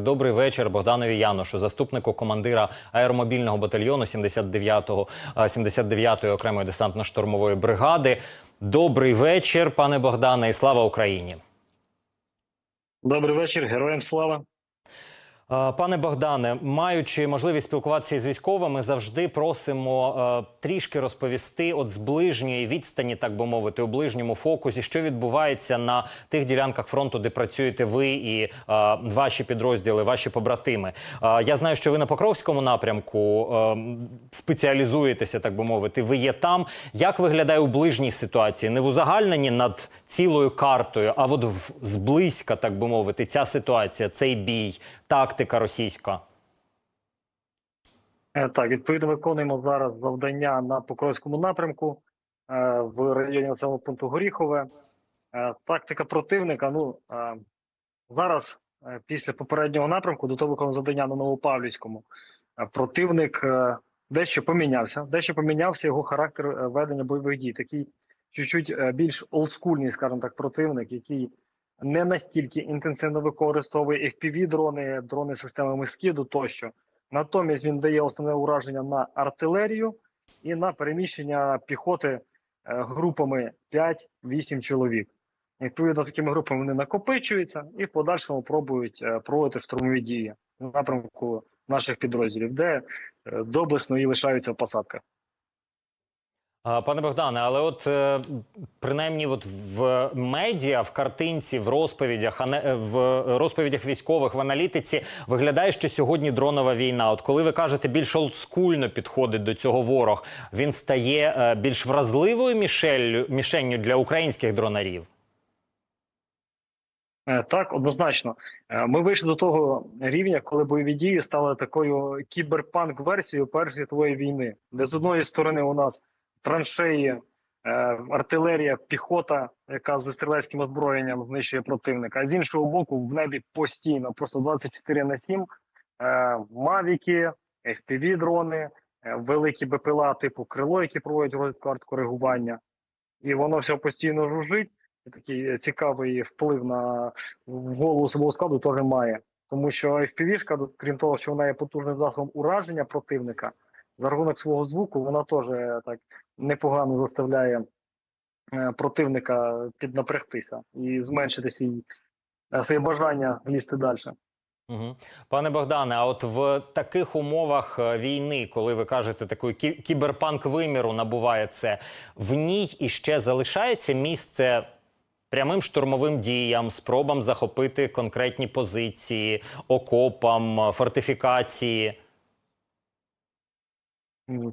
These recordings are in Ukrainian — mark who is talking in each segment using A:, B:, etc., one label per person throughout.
A: Добрий вечір, Богданові Яношу, заступнику командира аеромобільного батальйону 79-го, а, 79-ї окремої десантно-штурмової бригади. Добрий вечір, пане Богдане, і слава Україні.
B: Добрий вечір, героям слава.
A: Е, Пане Богдане, маючи можливість спілкуватися із військовими, завжди просимо е, трішки розповісти от з ближньої відстані, так би мовити, у ближньому фокусі, що відбувається на тих ділянках фронту, де працюєте ви і е, ваші підрозділи, ваші побратими. Я знаю, що ви на Покровському напрямку спеціалізуєтеся, так би мовити. Ви є там. Як виглядає у ближній ситуації? Не в узагальненні над цілою картою, а от в, зблизька, так би мовити, ця ситуація, цей бій, тактика російська.
B: Е, Так, відповідно, виконуємо зараз завдання на Покровському напрямку е, в районі населеного пункту Горіхове. Е, Тактика противника. Ну зараз, після попереднього напрямку, до того виконуємо завдання на Новопавлівському. Противник дещо помінявся. Дещо помінявся його характер ведення бойових дій. Такий чуть-чуть більш олдскульний, скажімо так, противник, який не настільки інтенсивно використовує fpv дрони, дрони системами скиду тощо. Натомість він дає основне ураження на артилерію і на переміщення піхоти е, групами 5-8 чоловік. Відповідно, такими групами вони накопичуються і в подальшому пробують е, проводити штурмові дії в напрямку наших підрозділів, де е, доблесно і лишаються в посадках.
A: Пане Богдане, але от е, принаймні, от в медіа, в картинці, в розповідях, а не е, в розповідях військових в аналітиці виглядає, що сьогодні дронова війна. От коли ви кажете, більш олдскульно підходить до цього ворог, він стає е, більш вразливою мішелью, мішенню для українських дронарів.
B: Так, однозначно. Ми вийшли до того рівня, коли бойові дії стали такою кіберпанк-версією Першої світової війни, де з одної сторони у нас траншеї, е, артилерія, піхота, яка зі стрілецьким озброєнням знищує противника, а з іншого боку, в небі постійно, просто 24 на 7 е, мавіки, FPV-дрони, е, великі БПЛА типу крило, які проводять розвідку арт-коригування. І воно все постійно жужжить такий цікавий вплив на голову особового складу теж має. Тому що FPV-шка, крім того, що вона є потужним засобом ураження противника, за рахунок свого звуку, вона теж е, так непогано заставляє е, противника піднапрягтися і зменшити свій, е, своє бажання лізти далі.
A: Угу. Пане Богдане, а от в таких умовах війни, коли ви кажете, такий кі- кіберпанк виміру набуває це, в ній іще залишається місце прямим штурмовим діям, спробам захопити конкретні позиції, окопам, фортифікації.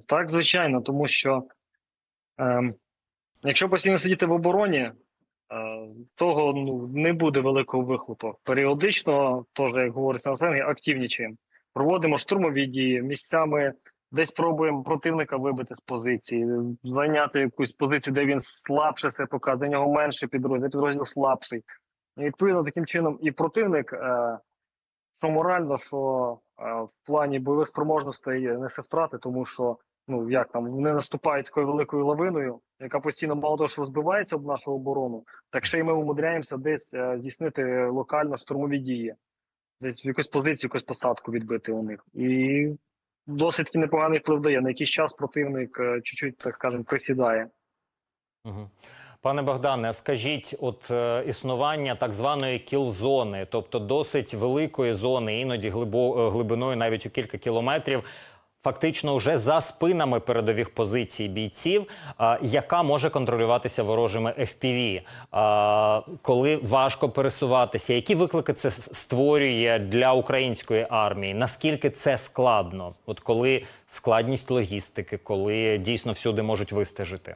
B: Так, звичайно, тому що е, якщо постійно сидіти в обороні, е, того ну, не буде великого вихлопу. Періодично, теж, як говориться на сленгі, активнічаємо. Проводимо штурмові дії, місцями десь пробуємо противника вибити з позиції, зайняти якусь позицію, де він слабше себе показує, де нього менше підрозділ, підрозділ слабший. І відповідно таким чином і противник, е, що морально, що е, в плані бойових спроможностей несе втрати, тому що ну як там вони наступають такою великою лавиною, яка постійно мало того, що розбивається об нашу оборону, так ще й ми умудряємося десь е, здійснити локально штурмові дії, десь в якусь позицію, якусь посадку відбити у них. І досить непоганий вплив дає. На якийсь час противник е, чуть-чуть, так скажемо, присідає.
A: Угу. Пане Богдане, скажіть, от е, існування так званої кіл-зони, тобто досить великої зони, іноді глибо, е, глибиною навіть у кілька кілометрів, фактично вже за спинами передових позицій бійців, а, яка може контролюватися ворожими FPV, а, коли важко пересуватися. Які виклики це створює для української армії? Наскільки це складно? От коли складність логістики, коли дійсно всюди можуть вистежити?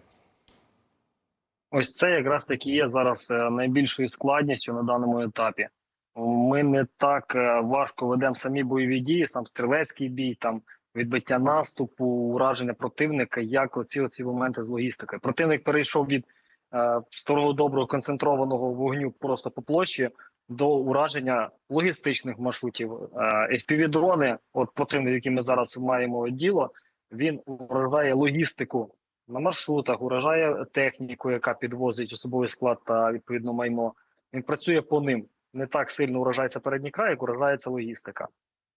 B: Ось це якраз таки є зараз е, найбільшою складністю на даному етапі. Ми не так е, важко ведемо самі бойові дії, сам стрілецький бій, там відбиття наступу, ураження противника, як оці оці моменти з логістикою. Противник перейшов від е, старого доброго концентрованого вогню просто по площі до ураження логістичних маршрутів. Е, FPV-дрони, от противник, яким ми зараз маємо діло, він уражає логістику на маршрутах, уражає техніку, яка підвозить особовий склад та відповідно майно. Він працює по ним. не так сильно уражається передній край, як уражається логістика.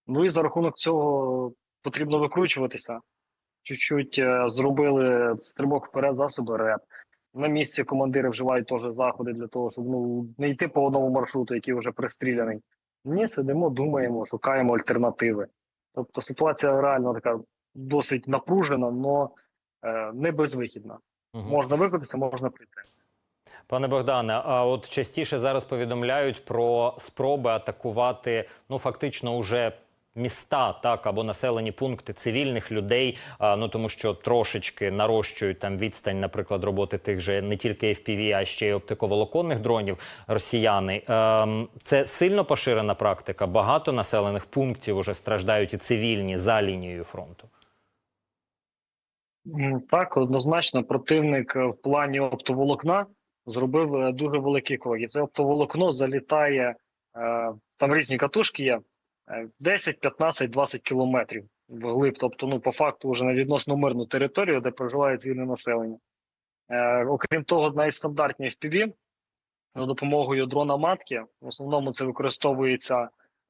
B: Ну і за рахунок цього потрібно викручуватися. Чуть-чуть е, зробили стрибок вперед засоби РЕП. На місці командири вживають теж заходи для того, щоб ну, не йти по одному маршруту, який вже пристріляний. Ні, сидимо, думаємо, шукаємо альтернативи. Тобто ситуація реально така досить напружена, але не безвихідна.
A: Мгм.
B: Можна викрутитися, можна прийти.
A: Пане Богдане, а от частіше зараз повідомляють про спроби атакувати ну фактично уже міста, так або населені пункти цивільних людей. А, ну тому що трошечки нарощують там відстань, наприклад, роботи тих же не тільки FPV, а ще й оптиковолоконних дронів росіяни. Ем, це сильно поширена практика. Багато населених пунктів уже страждають і цивільні за лінією фронту.
B: Так, однозначно, противник е, в плані оптоволокна зробив е, дуже великий крок. Це оптоволокно залітає, е, там різні катушки є, е, 10, 15, 20 кілометрів вглиб. Тобто, ну, по факту, вже на відносно мирну територію, де проживає цивільне населення. Окрім того, навіть стандартні FPV за допомогою дрона матки, в основному це використовується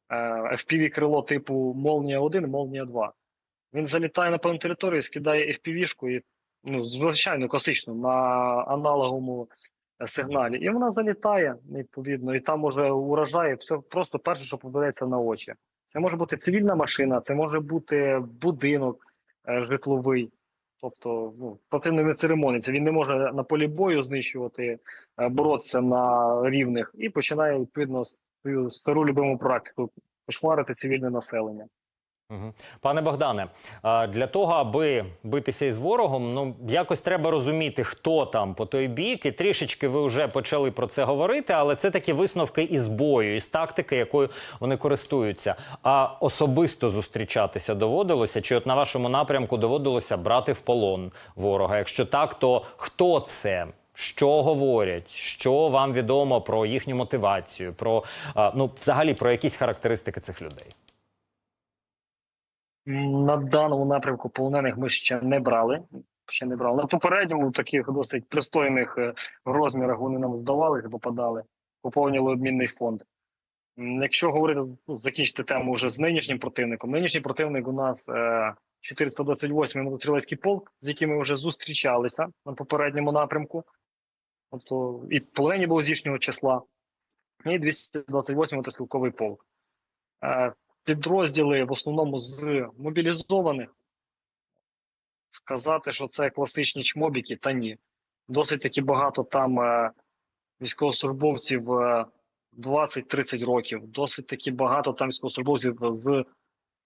B: е, FPV-крило типу Молнія 1 Молнія 2. Він залітає на певну територію, скидає FPV-шку і ну, звичайно класично на аналоговому е, сигналі. І вона залітає відповідно, і там уже уражає все просто перше, що попадається на очі. Це може бути цивільна машина, це може бути будинок е, житловий. Тобто, ну, противник не церемониться. Він не може на полі бою знищувати, е, боротися на рівних і починає відповідно свою стару любиму практику кошмарити цивільне населення.
A: Пане Богдане, для того, аби битися із ворогом, ну якось треба розуміти, хто там по той бік, і трішечки ви вже почали про це говорити, але це такі висновки із бою, із тактики, якою вони користуються. А особисто зустрічатися доводилося? Чи от на вашому напрямку доводилося брати в полон ворога? Якщо так, то хто це? Що говорять, що вам відомо про їхню мотивацію, про ну взагалі про якісь характеристики цих людей?
B: На даному напрямку полонених ми ще не брали. Ще не брали. На попередньому таких досить пристойних е, розмірах вони нам здавалися, попадали, поповнювали обмінний фонд. Якщо говорити, ну, закінчити тему вже з нинішнім противником. Нинішній противник у нас е, 428-й мотострілецький полк, з яким ми вже зустрічалися на попередньому напрямку. Тобто і полонені були з їхнього числа, і 228-й мотострілковий полк. Е, підрозділи в основному з мобілізованих. Сказати, що це класичні чмобіки, та ні. Досить таки багато там е, військовослужбовців е, 20-30 років. Досить таки багато там військовослужбовців з.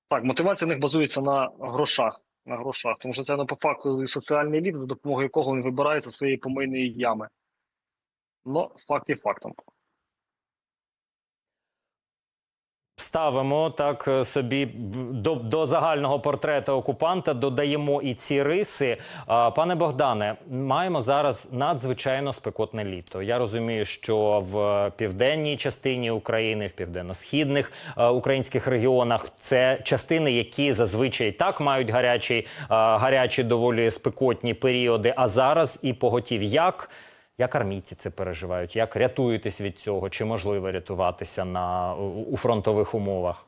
B: Так, мотивація в них базується на грошах. На грошах, тому що це ну, по факту соціальний лік, за допомогою якого вони вибираються своєї помийної ями. Ну, факт є фактом.
A: Ставимо так е, собі до, до загального портрета окупанта, додаємо і ці риси. Пане Богдане, маємо зараз надзвичайно спекотне літо. Я розумію, що в південній частині України, в південно-східних е, українських регіонах це частини, які зазвичай так мають гарячі, е, гарячі доволі спекотні періоди. А зараз і поготів як. Як армійці це переживають? Як рятуєтесь від цього? Чи можливо рятуватися на у, фронтових умовах?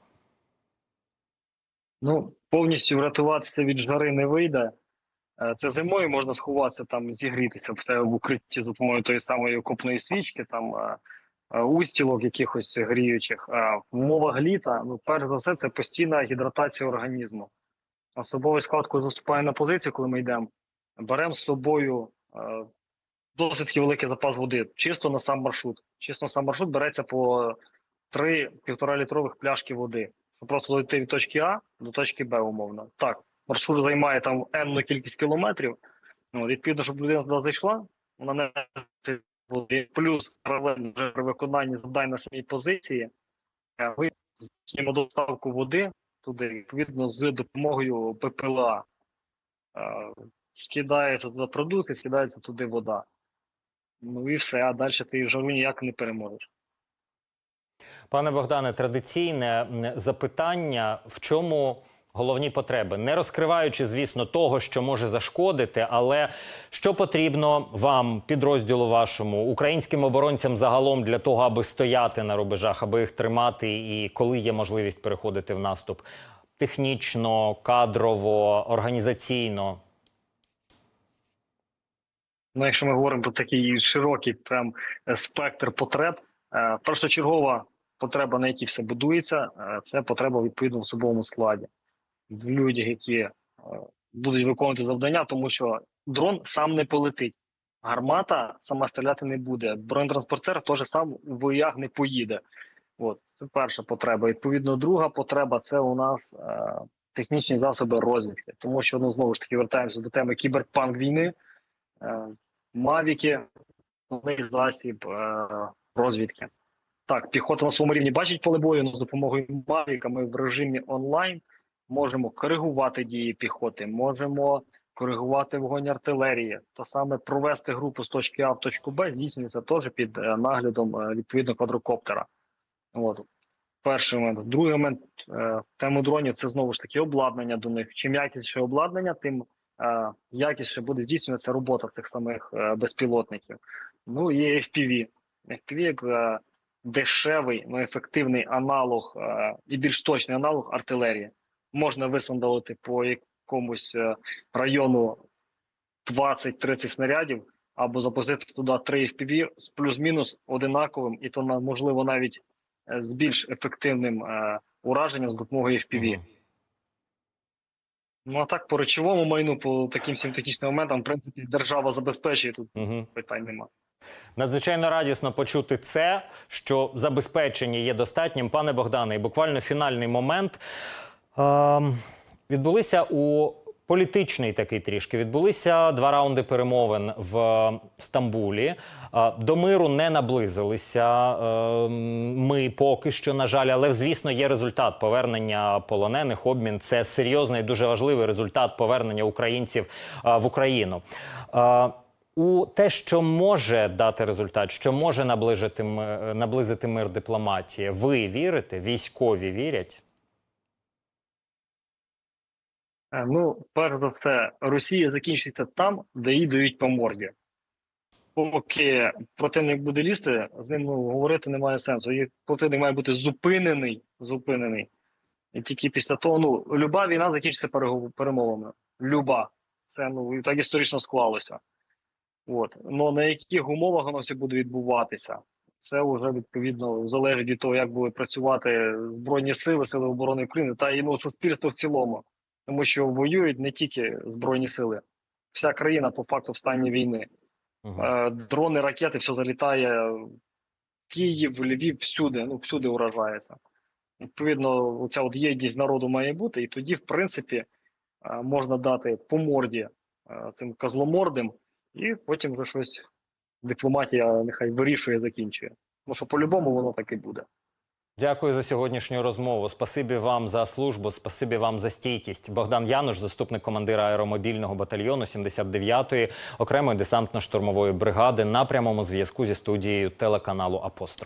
B: Ну, повністю врятуватися від жари не вийде. Е, Це зимою можна сховатися там, зігрітися в укритті за допомогою тої самої окопної свічки, там е, е, устілок якихось гріючих. В умовах літа, ну, перш за все, це постійна гідратація організму. Особовий склад, коли заступає на позицію, коли ми йдемо, беремо з собою досить великий запас води, чисто на сам маршрут. Чисто на сам маршрут береться по 3-1,5 літрових пляшки води щоб просто дойти від точки А до точки Б, умовно. Так, маршрут займає там енну кількість кілометрів. Ну, відповідно, щоб людина туди зайшла, вона не води. Плюс паралельно вже при виконанні завдань на самій позиції, е, ви здійснюємо доставку води туди, відповідно, з допомогою ППЛА. Е, Скидається туди продукти, скидається туди вода. Ну і все, а далі ти в жару ніяк не переможеш.
A: Пане Богдане, традиційне запитання: в чому головні потреби, не розкриваючи, звісно, того, що може зашкодити, але що потрібно вам, підрозділу вашому, українським оборонцям загалом для того, аби стояти на рубежах, аби їх тримати, і коли є можливість переходити в наступ технічно, кадрово, організаційно.
B: Ну, якщо ми говоримо про такий широкий прям е, спектр потреб, е, першочергова потреба, на якій все будується, е, це потреба відповідно в особовому складі, в людях, які будуть виконувати завдання, тому що дрон сам не полетить. Гармата сама стріляти не буде. Бронетранспортер теж сам у боях не поїде. От це перша потреба. Відповідно, друга потреба це у нас е, технічні засоби розвідки, тому що ну знову ж таки вертаємося до теми кіберпанк війни. Е, Мавіки основний засіб е, розвідки. Так, піхота на своєму рівні бачить поле бою, але з допомогою Мавіка ми в режимі онлайн можемо коригувати дії піхоти, можемо коригувати вогонь артилерії. То саме провести групу з точки А в точку Б здійснюється теж під е, наглядом е, відповідно квадрокоптера. От. Перший момент. Другий момент е, тему дронів це знову ж таки обладнання до них. Чим якісніше обладнання, тим якісніше буде здійснюватися робота цих самих е, безпілотників. Ну і FPV. FPV як е, дешевий, но ефективний аналог е, і більш точний аналог артилерії. Можна висандалити по якомусь е, району 20-30 снарядів, або запустити туди 3 FPV з плюс-мінус одинаковим, і то можливо навіть е, з більш ефективним е, ураженням з допомогою FPV.
A: Мгм.
B: Ну а так по речовому майну, по таким всім технічним моментам, в принципі, держава забезпечує тут
A: Угу.
B: питань немає.
A: Надзвичайно радісно почути це, що забезпечення є достатнім. Пане Богдане, і буквально фінальний момент. Ем, відбулися у політичний такий трішки. Відбулися два раунди перемовин в Стамбулі. Е, До миру не наблизилися. Ем, Ми поки що, на жаль, але звісно, є результат повернення полонених. Обмін це серйозний, дуже важливий результат повернення українців е, в Україну. Е, у те, що може дати результат, що може наближити наблизити мир дипломатії, ви вірите? Військові вірять?
B: Е, Ну, перш за все, Росія закінчиться там, де їй дають по морді. Поки противник буде лізти, з ним ну, говорити немає сенсу. І противник має бути зупинений, зупинений. І тільки після того, ну, люба війна закінчиться перемовами. Люба. Це ну так історично склалося. От. Но на яких умовах воно все буде відбуватися, це вже відповідно залежить від того, як будуть працювати Збройні сили, Сили оборони України та і ну, суспільство в цілому тому що воюють не тільки збройні сили, вся країна по факту в стані війни. Е, дрони, ракети, все залітає. Київ, Львів, всюди, ну всюди уражається. Відповідно, оця от єдність народу має бути, і тоді, в принципі, е, можна дати по морді е, цим козломордим, і потім вже щось дипломатія нехай вирішує, закінчує. Ну що по-любому воно так і буде.
A: Дякую за сьогоднішню розмову. Спасибі вам за службу, спасибі вам за стійкість. Богдан Януш, заступник командира аеромобільного батальйону 79-ї окремої десантно-штурмової бригади, на прямому зв'язку зі студією телеканалу Апостроф.